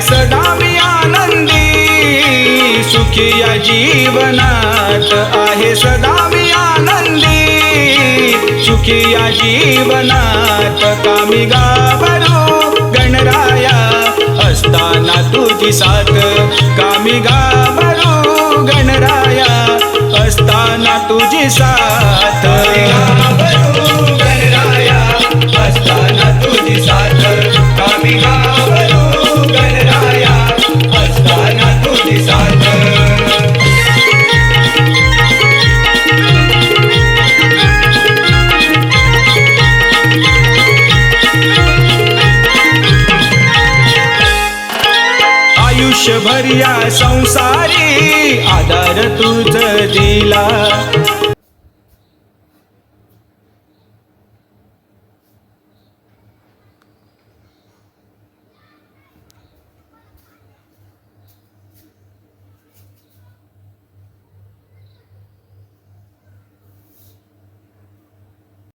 सदा मी आनंदी सुखी या जीवनात आहे सदा मी आनंदी सुखी या जीवनात कामी गाभरू गणराया असताना तुझी साथ. कामी गाभरू गणराया असताना तुझी साथ. आयुष्यभर या संसारी आधार तुझ दिला.